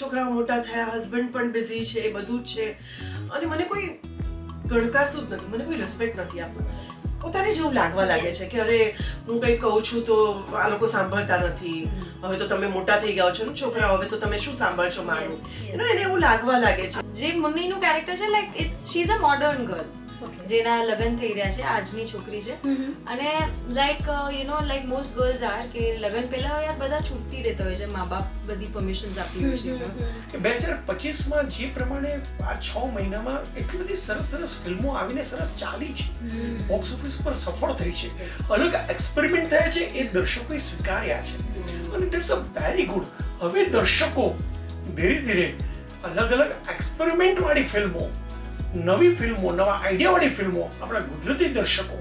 છોકરાઓ મોટા થયા હસબન્ડ પણ બિઝી છે એ બધું જ છે. અને મને કોઈ ગણકારતું જ નથી મને કોઈ રિસ્પેક્ટ નથી આપતું. પોતાને જેવું લાગવા લાગે છે કે અરે હું કંઈ કહું છું તો આ લોકો સાંભળતા નથી. હવે તો તમે મોટા થઈ ગયા છો ને છોકરાઓ હવે તો તમે શું સાંભળશો મારું? એને એવું લાગવા લાગે છે. જે મુન્નીનું કેરેક્ટર છે like it's she is a modern girl. જેના લગ્ન થઈ રહ્યા છે આજની છોકરી છે. અને like you know like most girls are કે લગ્ન પહેલા યાર બધા છૂટતી રહેતા હોય છે મા બાપ બધી પરમિશન્સ આપી હોય છે બે હજાર પચીસમાં જે પ્રમાણે આ છ મહિનામાં એટલી બધી સરસ સરસ ફિલ્મો આવીને સરસ ચાલી છે. બોક્સ ઓફિસ પર સફળ થઈ છે. અલગ એક્સપેરિમેન્ટ થયા છે એ દર્શકોએ સ્વીકાર્યા છે. અને ઇટ્સ અ વેરી ગુડ હવે દર્શકો ધીરે ધીરે અલગ અલગ એક્સપેરિમેન્ટ વાળી ફિલ્મો નવી ફિલ્મો, નવા આઈડિયાવાળી ફિલ્મો આપણા ગુજરાતી દર્શકો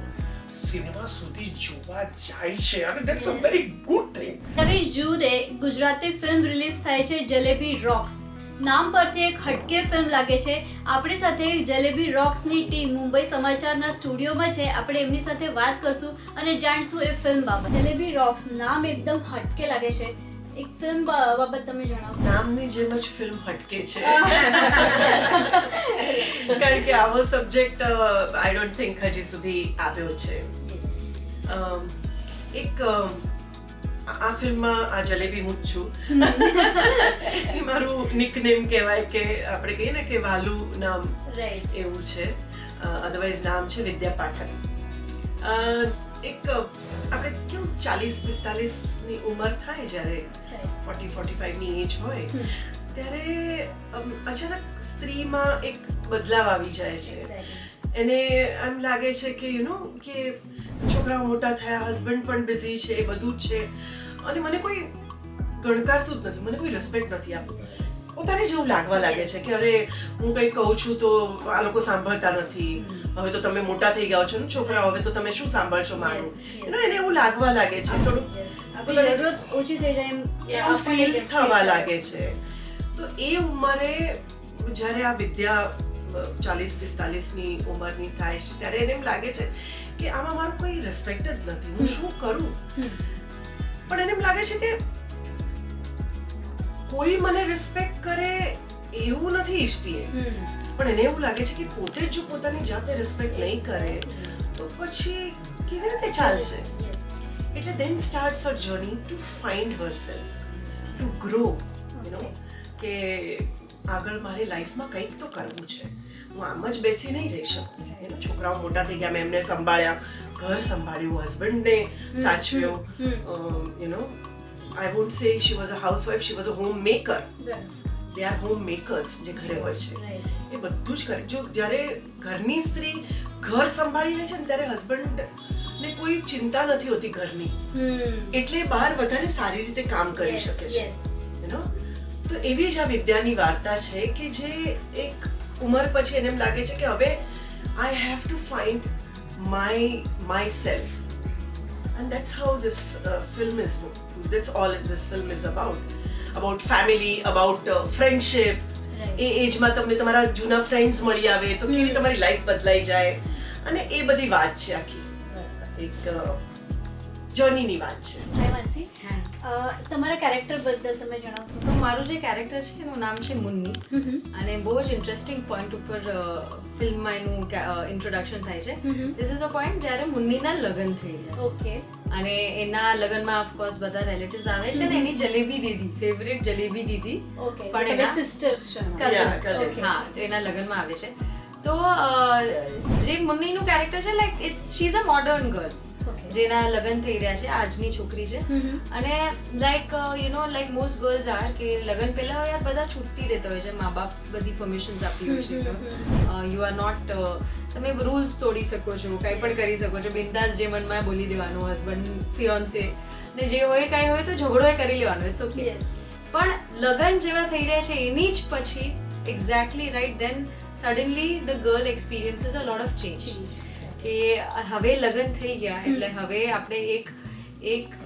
સિનેમા સુધી જોવા જાય છે. અને that's a very good thing છવ્વીસ જૂને ગુજરાતી ફિલ્મ રિલીઝ થાય છે જલેબી રોક્સ નામ પરથી એક હટકે ફિલ્મ લાગે છે. આપણી સાથે જલેબી રોક્સની ટીમ મુંબઈ સમાચારના સ્ટુડિયોમાં છે. આપણે એમની સાથે વાત કરશું અને જાણશું એ ફિલ્મ બાબત. જલેબી રોક્સ નામ એકદમ હટકે લાગે છે. એક ફિલ્મ બાબત તમે જણાવો. નામની જેમ જ ફિલ્મ હટકે છે. કારણ કે આવો સબ્જેક્ટ આઈ ડોન્ટ થિંક હજી સુધી આવ્યો છે. એક આ ફિલ્મમાં આ જલેબી હું જ છું. એ મારું નિકનેમ કહેવાય કે આપણે કહીએ ને કે વાલુ નામ એવું છે. અધરવાઇઝ નામ છે વિદ્યા પાઠક. એક આપણે કેવું ચાલીસ પિસ્તાલીસની ઉંમર થાય જ્યારે ફોર્ટી ફોર્ટી ફાઈવની એજ હોય ત્યારે અચાનક સ્ત્રીમાં એક બદલાવ આવી જાય છે. એને એમ લાગે છે કે યુ નો કે છોકરાઓ મોટા થયા હસબન્ડ પણ બિઝી છે એ બધું જ છે. અને મને કોઈ ગણકારતું જ નથી મને કોઈ રિસ્પેક્ટ નથી આપતું. પોતાને જેવું લાગવા લાગે છે કે અરે હું કંઈ કહું છું તો આ લોકો સાંભળતા નથી. હવે તો તમે મોટા થઈ ગયા છો ને છોકરાઓ હવે તો તમે શું સાંભળશો મારું? know, એને એવું લાગવા લાગે છે થોડું આપણી જરૂરત ઓછી થઈ જાય એમ ફીલ થવા લાગે છે. તો એ ઉંમરે જ્યારે આ વિદ્યા ચાલીસ પિસ્તાલીસની ઉંમરની થાય છે ત્યારે એને એમ લાગે છે કે આમાં મારું કોઈ રિસ્પેક્ટ જ નથી. હું શું કરું? પણ એને એમ લાગે છે કે કોઈ મને રિસ્પેક્ટ કરે એવું નથી ઈચ્છતી પણ એને એવું લાગે છે કે પોતે જ જો પોતાની જાતને રિસ્પેક્ટ નહીં કરે તો પછી કેવી રીતે ચાલશે? Yes. એટલે then her journey journey to herself, to grow, to grow કે આગળ મારે લાઈફમાં કંઈક તો કરવું છે. હું આમ જ બેસી નહીં રહી શકું. એનો છોકરાઓ મોટા થઈ ગયા મેં એમને સંભાળ્યા ઘર સંભાળ્યું હસબન્ડને સાચવ્યો. You no I want say she was a housewife she was a homemaker. They are homemakers જે ઘરે હોય છે. એ બધું જ કરે. જો જ્યારે ઘરની સ્ત્રી ઘર સંભાળી લે છે ને ત્યારે હસબન્ડ ને કોઈ ચિંતા નથી હોતી ઘરની. એટલે બહાર વધારે સારી રીતે કામ કરી શકે છે. નો તો એવી જ આ વિદ્યાની વાર્તા છે કે જે એક ઉંમર પછી એને એમ લાગે છે કે હવે I have to find my myself and that's how this film is is all all this film about about about family about uh, એ એજમાં તમને તમારા જૂના ફ્રેન્ડ્સ મળી આવે તો કેવી તમારી લાઈફ બદલાઈ જાય. અને એ બધી વાત છે આખી. એક જર્નીની વાત છે. માનસી. તમારા કેરેક્ટર બદલ તમે જણાવશો. તો મારું જે કેરેક્ટર છે એનું નામ છે મુન્ની. અને બહુ જ ઇન્ટરેસ્ટિંગ પોઈન્ટ ઉપર ફિલ્મમાં એનું ઇન્ટ્રોડક્શન થાય છે. ધીસ ઇઝ અ પોઈન્ટ જ્યારે મુન્નીના લગ્ન થઈ રહ્યા ઓકે. અને એના લગ્નમાં ઓફકોર્સ બધા રિલેટિવ્સ આવે છે ને એની જલેબી દીદી ફેવરેટ જલેબી દીદી ઓકે. પણ એના- સિસ્ટર્સ છો કઝન્સ હા તો એના લગ્નમાં આવે છે. તો જે મુન્નીનું કેરેક્ટર છે like it's she is a modern girl જેના લગ્ન થઈ રહ્યા છે આજની છોકરી છે. અને like you know like most girls are કે લગ્ન પહેલા યાર બધા છૂટતી રહેતા હોય છે. મા બાપ બધી પરમિશન્સ આપી હોય છે. યુ આર નોટ તમે રૂલ્સ તોડી શકો છો કંઈ પણ કરી શકો છો. બિંદાસ જે મનમાં બોલી દેવાનું હસબન્ડ ફિયોન્સે ને જે હોય કાંઈ હોય તો ઝઘડો કરી લેવાનો. ઇટ્સ ઓકે પણ લગ્ન જેવા થઈ રહ્યા છે એની જ પછી exactly right then suddenly the girl experiences a lot of change કે હવે લગ્ન થઈ ગયા એટલે હવે આપણે એક એક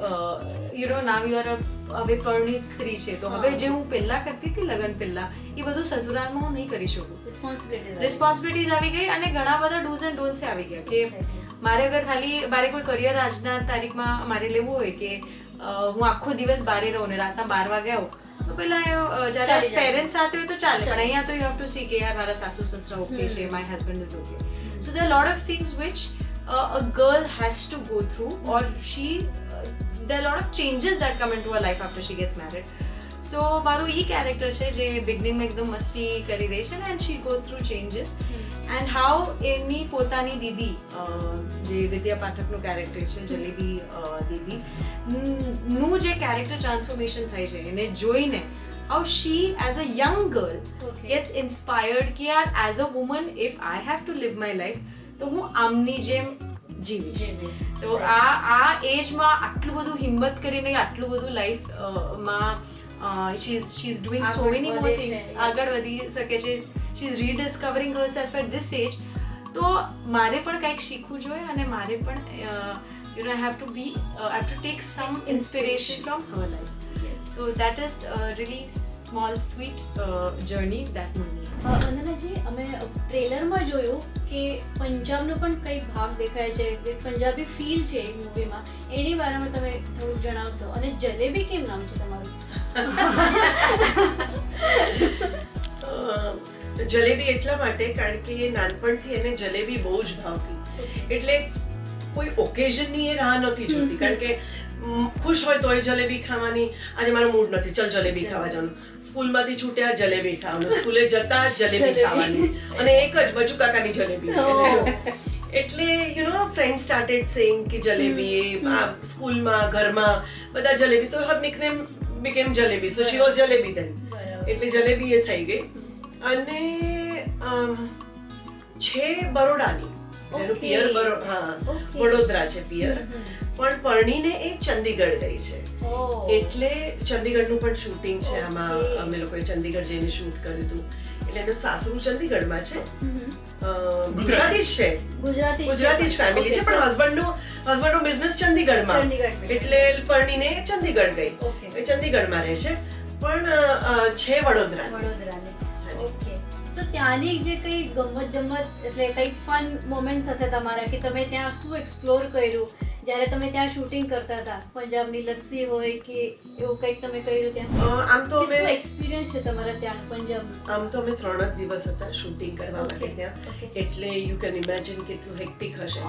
you know now you are હવે પરણિત સ્ત્રી છે તો હવે જે હું પહેલા કરતી હતી લગ્ન પહેલા એ બધું સસુરાલમાં હું નહીં કરી શકું રિસ્પોન્સિબિલિટી રિસ્પોન્સિબિલિટીઝ આવી ગઈ અને ઘણા બધા ડૂઝ એન્ડ ડોન્ટ્સ આવી ગયા કે મારે અગર ખાલી મારે કોઈ કરિયર આજના તારીખમાં મારે લેવું હોય કે હું આખો દિવસ બારે રહું ને રાતના બાર વાગે આવું તો તો પેલા અ, જ્યારે ચાલી જાય. પેરેન્ટ્સ સાથે હોય તો ચાલે પણ ચાલે. અહીંયા તો યુ હેવ ટુ સી કે યાર મારા સાસુ સસરા ઓકે છે my husband is okay so there lot of things which a girl has to go through or she there lot of changes that come in to a life after she gets married so મારું એ character છે જે બિગનિંગમાં એકદમ મસ્તી કરી રહી છે and she goes through changes and how એની પોતાની દીદી જે વિદ્યા પાઠકનું કેરેક્ટર છે જલેબી દીદી નું જે કેરેક્ટર ટ્રાન્સફોર્મેશન થાય છે એને જોઈને how she as a young girl Okay. Gets inspired કે યાર as a woman if I have to live my life તો હું આમની જેમ જીવીશ. તો આ આ એજમાં આટલું બધું હિંમત કરીને આટલું બધું લાઈફમાં she is she is doing so many more things આગળ વધી શકે છે she is rediscovering herself at this age તો મારે પણ કંઈક શીખવું જોઈએ અને મારે પણ you know have to be have to take some inspiration from her life so that is really small sweet journey that movie Vandanaji અમે ટ્રેલરમાં જોયું કે પંજાબનો પણ કંઈક ભાગ દેખાય છે જે પંજાબી ફીલ છે એ મૂવીમાં એની બારામાં તમે થોડુંક જણાવશો. અને જલેબી કેમ નામ છે તમારું? જલેબી એટલા માટે કારણ કે નાનપણથી એને જલેબી બહુ જ ભાવતી. એટલે કોઈ ઓકેઝનની એ રાહ નથી જોતી. કારણ કે ખુશ હોય તોય જલેબી ખાવાની. આજે મારો મૂડ નથી. ચલ જલેબી ખાવા જવાનું. સ્કૂલમાંથી છૂટ્યા જલેબી ખાવાનું. સ્કૂલે જતા જલેબી. ખાવાની. અને એક જ બચુ કાકાની જલેબી. એટલે- એટલે you know friend started saying કે જલેબી સ્કૂલમાં ઘરમાં બધા જલેબી. તો her nickname became Jalebi. So she was Jalebi then એટલે જલેબી એ થઈ ગઈ. અને છે બરોડાની. એનું પિયર બરો હા વડોદરા છે પિયર. પણ પરણીને એ ચંદીગઢ ગઈ છે. એટલે ચંદીગઢનું પણ શૂટિંગ છે આમાં. અમે લોકોએ ચંદીગઢ જઈને શૂટ કર્યું હતું. એટલે એનું સાસરું ચંદીગઢમાં છે. ગુજરાતી. જ છે. ગુજરાતી ગુજરાતી જ ફેમિલી છે. પણ હસબન્ડનું હસબન્ડનું બિઝનેસ ચંદીગઢમાં. ચંદીગઢમાં. એટલે પરણીને ચંદીગઢ ગઈ. એ ચંદીગઢમાં રહે છે. પણ છે વડોદરા તો ત્યાંની જે કઈ ગમત જમત એટલે કઈ ફન મોમેન્ટ્સ હશે તમારા કે તમે ત્યાં શું એક્સપ્લોર કર્યું? જ્યારે તમે ત્યાં શૂટિંગ કરતા હતા પંજાબની લસ્સી હોય કે એવું કંઈક તમે કર્યું ત્યાં? આમ તો અમે એક્સપિરિયન્સ છે તમારા ત્યાં પંજાબ આમ તો અમે ત્રણ જ દિવસ હતા શૂટિંગ કરવા માટે ત્યાં. એટલે યુ કેન ઇમેજિન કેટલું હેક્ટિક હશે.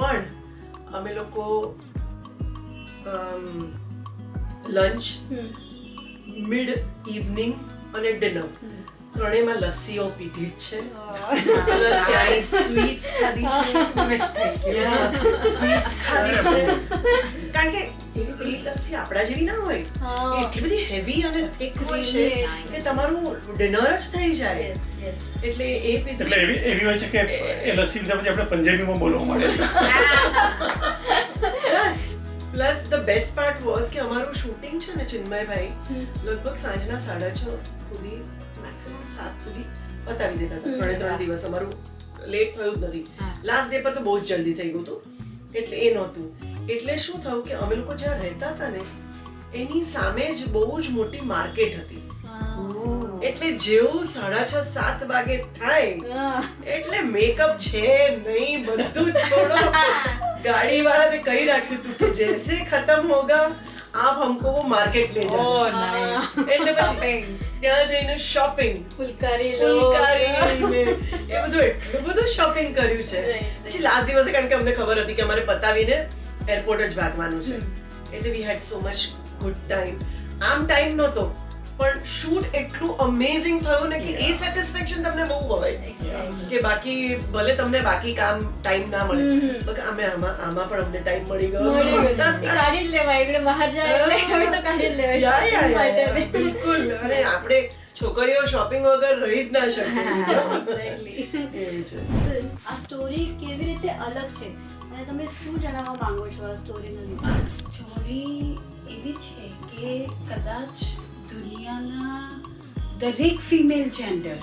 પણ અમે લોકો લંચ. મિડ ઇવનિંગ અને ડિનર. ત્રણેયમાં લસ્સીઓ પીધી જ છે. પ્લસ ત્યાંની સ્વીટ્સ ખાધી છે. સ્વીટ્સ ખાધી છે. કારણ કે એ પેલી લસ્સી આપણા જેવી ના હોય. એટલી બધી હેવી અને થિક હોય છે કે તમારું ડિનર જ થઈ જાય. એટલે એ પીધું એટલે એવી એવી હોય છે કે એ લસ્સી લીધા પછી આપણે પંજાબીમાં બોલવા મળે plus the best part was કે અમારું શૂટિંગ છે ને ચિન્મયભાઈ લગભગ સાંજના સાડા છ સુધી મેક્સિમમ સાત સુધી પતાવી દેતા હતા ત્રણે ત્રણ દિવસ અમારું લેટ થયું જ નથી લાસ્ટ ડે પર તો બહુ જ જલ્દી થઈ ગયું હતું એટલે એ નહોતું એટલે શું થયું કે અમે લોકો જ્યાં રહેતા હતા ને એની સામે જ બહુ જ મોટી માર્કેટ હતી એટલે જેવું સાડા છ સાત વાગે થાય એટલે મેકઅપ છે નહીં બધું જ છોડો ગાડી भी કહી રાખ્યું હતું કે जैसे ખતમ હોગા आप હમકો वो मार्केट ले जाओ ओह नाइस એટલે પછી શોપિંગ ત્યાં જઈને શોપિંગ ફુલકારી લો ફુલકારી એ બધું એટલું બધું શોપિંગ કર્યું છે. પછી લાસ્ટ દિવસે કારણ કે અમને ખબર હતી કે અમારે પતાવીને એરપોર્ટ જ ભાગવાનું છે એટલે we had so much good time આમ ટાઈમ નહોતો પણ શૂટ એટલું અમેઝિંગ થયું ને કે એ સેટિસ્ફેક્શન તમને બહુ હોય કે બાકી ભલે તમને બાકી કામ ટાઈમ ના મળે. અમે આમાં આમાં પણ અમને ટાઈમ મળી ગયો. કાઢી જ લેવાય એટલે બહાર જાય એટલે હવે તો કાઢી જ લેવાય. બિલકુલ. અરે આપણે છોકરીઓ શોપિંગ વગર રહી જ ના તો આ સ્ટોરી કેવી રીતે અલગ છે? અને તમે શું જણાવવા માંગો છો આ સ્ટોરીના લીધે સ્ટોરી એવી છે કે કદાચ દુનિયાના દરેક ફિમેલ જેન્ડર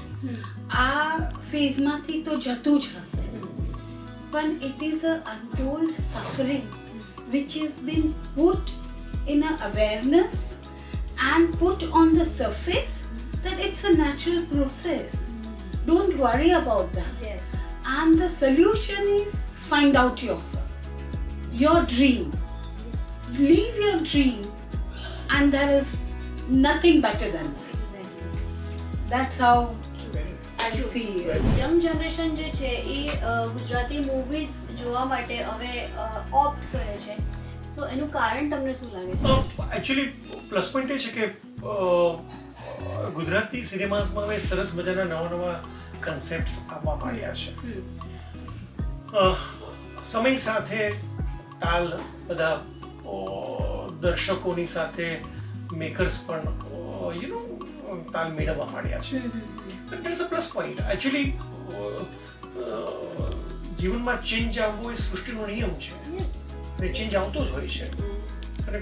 આ ફેઝમાંથી તો જતું જ હશે પણ it is a untold suffering which is been put in a awareness and put on the surface that it's a natural process. Don't worry about that. Yes. And the solution is find out yourself. Your dream. Leave your dream. And there is nothing better than that. That's how I see it. Young generation જે છે એ Gujarati movies જોવા માટે હવે opt કરે છે. સો એનું કારણ તમને શું લાગે? એકચ્યુઅલી પ્લસ પોઈન્ટ એ છે કે ગુજરાતી સિનેમાઝમાં હવે સરસ મજાના નવા નવા કન્સેપ્ટ્સ આવવા માંડ્યા છે. સમય સાથે તાલ બધા દર્શકોની સાથે મેકર્સ પણ યુ નો તાલ મેળવવા માંડ્યા છે. It's a plus point actually જીવનમાં ચેન્જ આવવો એ સૃષ્ટિનો નિયમ છે. અને ચેન્જ આવતો જ હોય છે. અને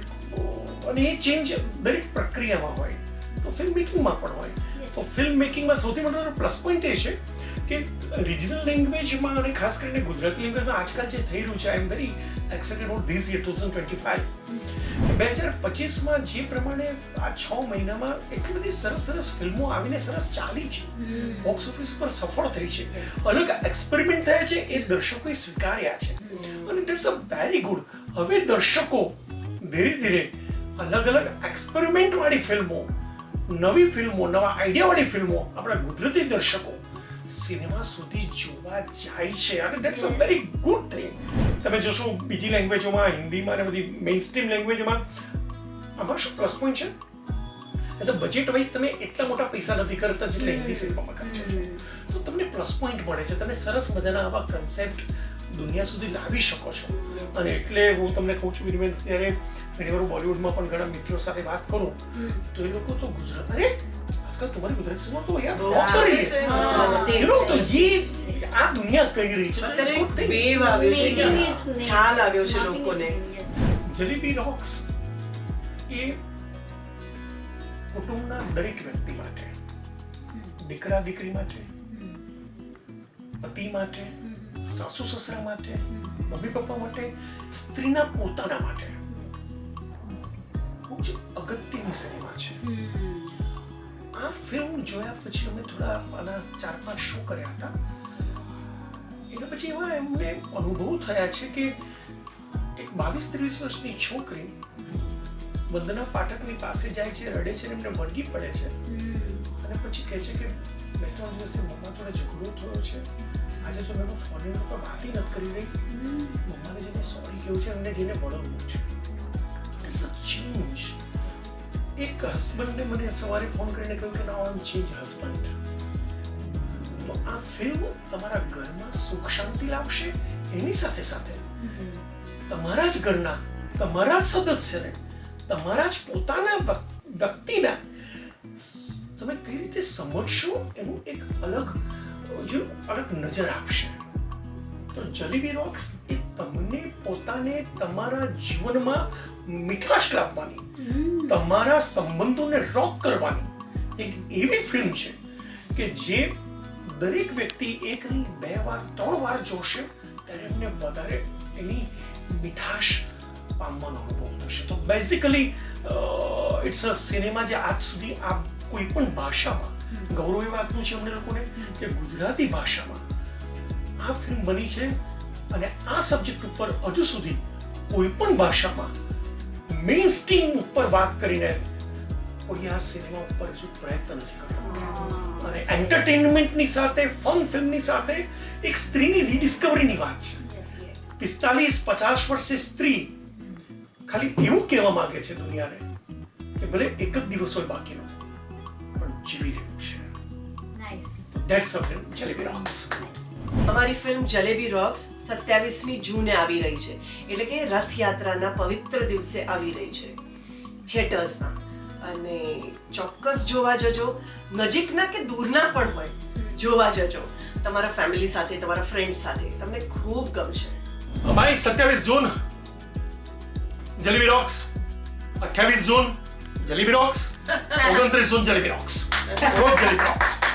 અને એ ચેન્જ દરેક પ્રક્રિયામાં હોય. તો ફિલ્મ મેકિંગમાં પણ હોય. તો ફિલ્મ મેકિંગમાં સૌથી મોટો પ્લસ પોઈન્ટ એ છે કે રિજનલ લેંગ્વેજમાં અને ખાસ કરીને ગુજરાતી લેંગ્વેજમાં આજકાલ જે થઈ રહ્યું છે I am very excited about this year two thousand twenty five બે હજાર પચીસમાં જે પ્રમાણે આ છ મહિનામાં એટલી બધી સરસ સરસ ફિલ્મો આવીને સરસ ચાલી છે. બોક્સ ઓફિસ પર સફળ થઈ છે. અલગ એક્સપેરિમેન્ટ થયા છે એ દર્શકોએ સ્વીકાર્યા છે. અને ઇટ્સ અ વેરી ગુડ હવે દર્શકો ધીરે ધીરે અલગ અલગ એક્સપેરિમેન્ટ વાળી ફિલ્મો નવી ફિલ્મો નવા આઈડિયા વાળી ફિલ્મો આપણા ગુજરાતી દર્શકો સિનેમા સુધી જોવા જાય છે. અને that's a very good thing તમે જોશો બીજી લેંગ્વેજોમાં હિન્દીમાં અને બધી મેઇન સ્ટ્રીમ લેંગ્વેજમાં આમાં શું પ્લસ પોઈન્ટ છે? એઝ અ બજેટ વાઇઝ તમે એટલા મોટા પૈસા નથી કરતા જેટલા હિન્દી સિનેમામાં ખર્ચો છો. તો તમને પ્લસ પોઈન્ટ મળે છે. તમે સરસ મજાના આવા કન્સેપ્ટ દુનિયા સુધી લાવી શકો છો. અને એટલે હું તમને કહું છું વિનિમય ત્યારે ઘણી વાર બોલિવૂડમાં પણ ઘણા મિત્રો સાથે વાત કરું તો એ લોકો તો ગુજરાત અરે કાં તમારી ગુજરાતી સિનેમા તો યાર બહુ કરી? છે. યુ નો તો યે આ દુનિયા કહી રહી છે? અત્યારે વેવ આવ્યો છે. ખ્યાલ આવ્યો છે લોકોને. જલેબી રોક્સ એ કુટુંબના દરેક વ્યક્તિ માટે દીકરા દીકરી માટે પતિ માટે સાસુ સસરા માટે મમ્મી પપ્પા માટે સ્ત્રીના પોતાના માટે. બહુ જ અગત્યની સિનેમા છે. આ ફિલ્મ જોયા પછી અમે થોડા આના ચાર પાંચ શો કર્યા હતા. એના પછી એવા એમને અનુભવ થયા છે કે એક બાવીસ ત્રેવીસ વર્ષની છોકરી વંદના પાઠકની પાસે જાય છે રડે છે એમને વળગી પડે છે. અને પછી કહે છે કે બે ત્રણ દિવસથી મમ્મા થોડો ઝઘડો થયો છે. આજે તો મેં ફોન પર વાત નથી કરી રહી. મમ્માને જેને સોરી કહ્યું છે અને જેને વળવવું છે. ઇટ્સ અ ચેન્જ એક હસબન્ડે મને સવારે ફોન કરીને કહ્યું કે now I am change husband તો આ ફિલ્મ તમારા ઘરમાં સુખ શાંતિ લાવશે? એની સાથે સાથે તમારા જ ઘરના, તમારા જ સદસ્યને, તમારા જ પોતાના વ્યક- વ્યક્તિના તમે કઈ રીતે સમજશો? એનું એક અલગ અલગ નજર આપશે. તો જલેબી રોક્સ એ તમને પોતાને તમારા જીવનમાં મીઠાશ લાવવાની તમારા સંબંધોને રોક કરવાની. એક એવી ફિલ્મ છે કે જે દરેક વ્યક્તિ એક નહીં બે વાર ત્રણ વાર જોશે ત્યારે એમને વધારે એની મીઠાશ પામવાનો અનુભવ થશે. તો બેઝિકલી ઇટ્સ અ સિનેમા જે આજ સુધી આ કોઈ પણ ભાષામાં ગૌરવ એ વાતનું છે અમને લોકોને કે ગુજરાતી ભાષામાં આ ફિલ્મ બની છે અને આ સબ્જેક્ટ ઉપર હજુ સુધી કોઈ પણ ભાષામાં મેઇન સ્ટ્રીમ ઉપર વાત કરીને કોઈ આ સિનેમા ઉપર હજુ પ્રયત્ન નથી કર્યો અને એન્ટરટેનમેન્ટની સાથે ફન ફિલ્મની સાથે એક સ્ત્રીની રીડિસ્કવરીની વાત છે. પિસ્તાલીસ પચાસ વર્ષે સ્ત્રી ખાલી એવું કહેવા માંગે છે દુનિયાને કે ભલે એક જ દિવસ હોય બાકીનો પણ જીવી રહ્યું છે. That's something Jelly Rocks. અમારી ફિલ્મ જલેબી રોક્સ સત્યાવીસમી જૂને આવી રહી છે. એટલે કે રથયાત્રાના પવિત્ર દિવસે આવી રહી છે. થિયેટર્સમાં. અને ચોક્કસ જોવા જજો. નજીકના કે દૂરના પણ હોય જોવા જજો. તમારા ફેમિલી સાથે તમારા ફ્રેન્ડ સાથે. તમને ખૂબ ગમશે. ભાઈ સત્યાવીસ જૂન જલેબી રોક્સ. અઠ્યાવીસ જૂન જલેબી રોક્સ. ઓગણત્રીસ જૂન જલેબી રોક્સ. રોજ જલેબી રોક્સ.